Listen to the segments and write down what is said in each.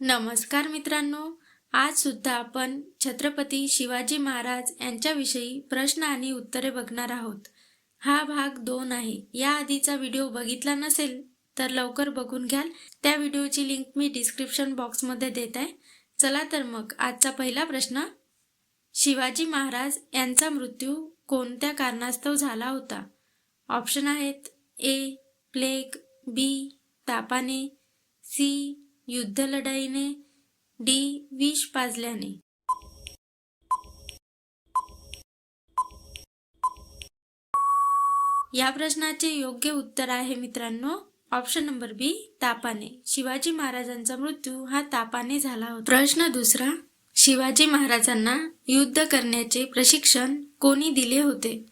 नमस्कार मित्रांनो आज सुद्धा आपण छत्रपती शिवाजी महाराज यांच्याविषयी प्रश्न आणि उत्तरे बघणार आहोत. हा भाग दोन आहे. या आधीचा व्हिडिओ बघितला नसेल तर लवकर बघून घ्याल. त्या व्हिडिओची लिंक मी डिस्क्रिप्शन बॉक्समध्ये देत आहे. चला तर मग आजचा पहिला प्रश्न शिवाजी महाराज यांचा मृत्यू कोणत्या कारणास्तव झाला होता? ऑप्शन आहेत ए प्लेग बी तापाने सी युद्ध लढाईने डी विष पाजल्याने. या प्रश्नाचे योग्य उत्तर आहे मित्रांनो. ऑप्शन नंबर बी तापाने. शिवाजी महाराजांचा मृत्यू हा तापाने झाला होता. प्रश्न दुसरा शिवाजी महाराजांना युद्ध करण्याचे प्रशिक्षण कोणी दिले होते?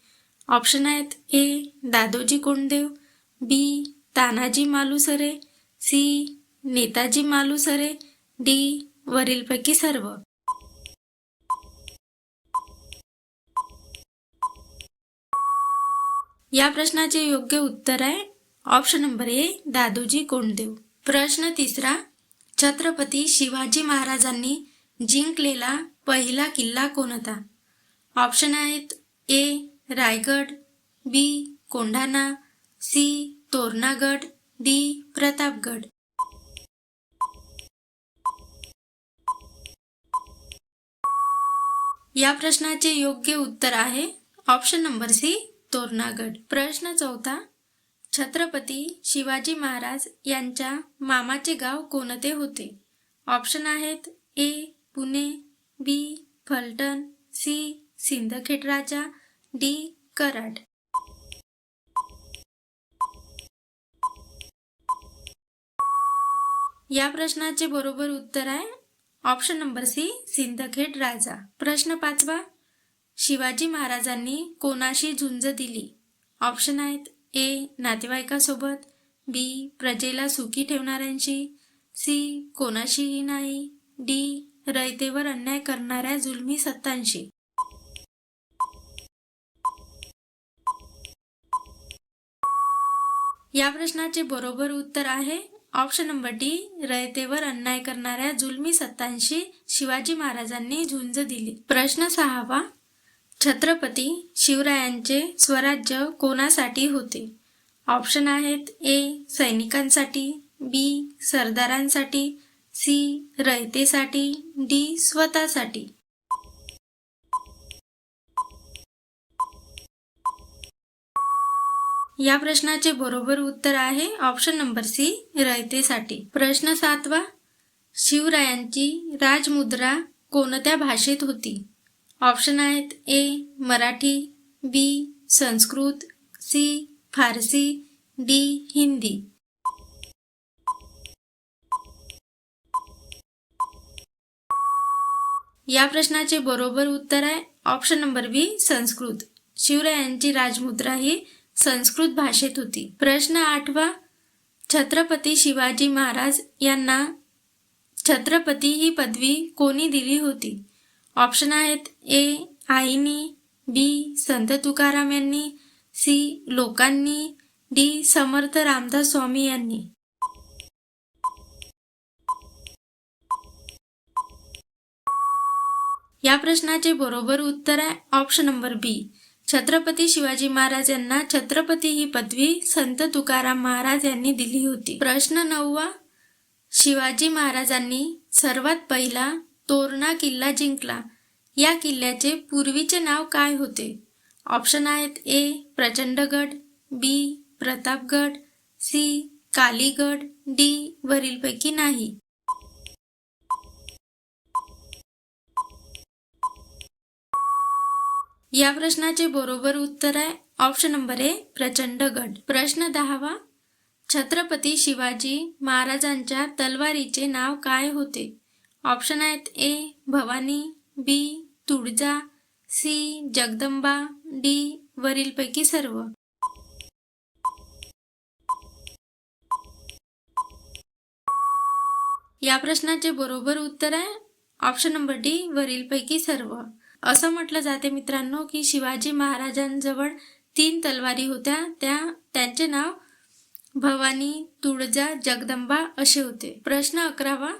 ऑप्शन आहेत A Dadoji Konddev B Tanaji Malusare C Netaji Malusare D. वरीलपैकी सर्व. या प्रश्नाचे योग्य उत्तर आहे. Option number A Dadoji Konddev. प्रश्न तिसरा छत्रपती शिवाजी महाराजांनी जिंकलेला पहिला किल्ला कोणता ऑप्शन आहेत A Raigad B Kondhana C Torangad D Pratapgad. या प्रश्नाचे योग्य उत्तर आहे. Option number C Torangad. प्रश्न चौथा छत्रपती शिवाजी महाराज यांच्या मामाचे गाव कोणते होते? ऑप्शन आहेत A Pune B Phaltan C Sindkhed Raja D Karad. या प्रश्नाचे बरोबर उत्तर आहे option number C Sindkhed Raja. प्रश्न पाचवा शिवाजी महाराजांनी कोणाशी झुंज दिली? ऑप्शन आहेत ए नातेवाईकासोबत बी प्रजेला सुखी ठेवणाऱ्यांशी सी कोणाशीही नाही डी रयतेवर अन्याय करणाऱ्या जुलमी सत्तांशी. या प्रश्नाचे बरोबर उत्तर आहे ऑप्शन नंबर डी रयतेवर अन्याय करणाऱ्या जुलमी सत्तांशी शिवाजी महाराजांनी झुंज दिली. प्रश्न सहावा छत्रपती शिवरायांचे स्वराज्य कोणासाठी होते? ऑप्शन आहेत ए सैनिकांसाठी बी सरदारांसाठी सी रयतेसाठी डी स्वतःसाठी. या प्रश्नाचे बरोबर उत्तर आहे ऑप्शन नंबर सी रयतेसाठी. प्रश्न सातवा शिवरायांची राजमुद्रा कोणत्या भाषेत होती? ऑप्शन आहेत A Marathi B Sanskrit C Farsi D Hindi. या प्रश्नाचे बरोबर उत्तर आहे ऑप्शन नंबर बी संस्कृत. शिवरायांची राजमुद्रा ही संस्कृत भाषेत होती. प्रश्न आठवा छत्रपती शिवाजी महाराज यांना छत्रपती ही पदवी कोणी दिली होती? ऑप्शन आहेत ए आईनी बी संत तुकाराम यांनी सी लोकांनी डी समर्थ रामदास स्वामी यांनी. या प्रश्नाचे बरोबर उत्तर आहे option number B. Chhatrapati Shivaji Maharaj यांना छत्रपती ही पदवी संत तुकाराम महाराज यांनी दिली होती. प्रश्न नववा शिवाजी महाराजांनी सर्वात पहिला तोरणा किल्ला जिंकला. या किल्ल्याचे पूर्वीचे नाव काय होते? ऑप्शन आहेत A Prachandgad B Pratapgad C Kaligad D वरीलपैकी नाही. या प्रश्नाचे बरोबर उत्तर आहे. ऑप्शन नंबर ए प्रचंडगड प्रश्न दहावा छत्रपती शिवाजी महाराजांच्या तलवारीचे नाव काय होते? ऑप्शन आहेत A Bhavani B Tulja C Jagdamba D वरीलपैकी सर्व. या प्रश्नाचे बरोबर उत्तर आहे. ऑप्शन नंबर डी वरीलपैकी सर्व. असं म्हटलं जाते मित्रांनो की शिवाजी महाराजांजवळ तीन तलवारी होत्या. त्या त्यांचे नाव भवानी तुळजा जगदंबा असे होते. प्रश्न अकरावा.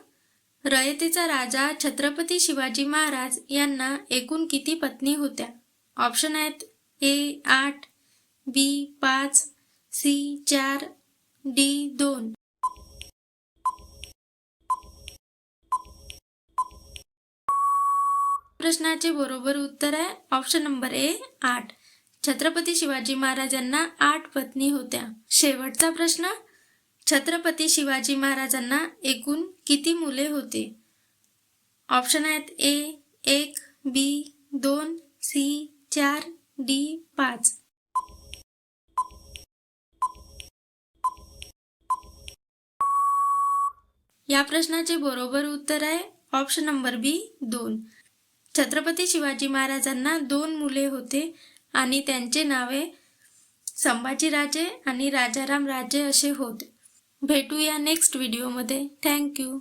रयतेचा राजा छत्रपती शिवाजी महाराज यांना एकूण किती पत्नी होत्या? ऑप्शन आहेत ए आठ बी पाच सी चार डी दोन. प्रश्नाचे बरोबर उत्तर आहे. ऑप्शन नंबर ए आठ. छत्रपती शिवाजी महाराजांना आठ पत्नी होत्या. शेवटचा प्रश्न. छत्रपती शिवाजी महाराजांना एकूण किती मुले होते? ऑप्शन आहेत ए एक बी दोन सी चार डी पाच. या प्रश्नाचे बरोबर उत्तर आहे. ऑप्शन नंबर बी दोन. छत्रपती शिवाजी महाराजांना दोन मुले होते आणि त्यांचे नावे संभाजीराजे आणि राजाराम राजे असे होते. भेटूया नेक्स्ट व्हिडिओमध्ये थँक्यू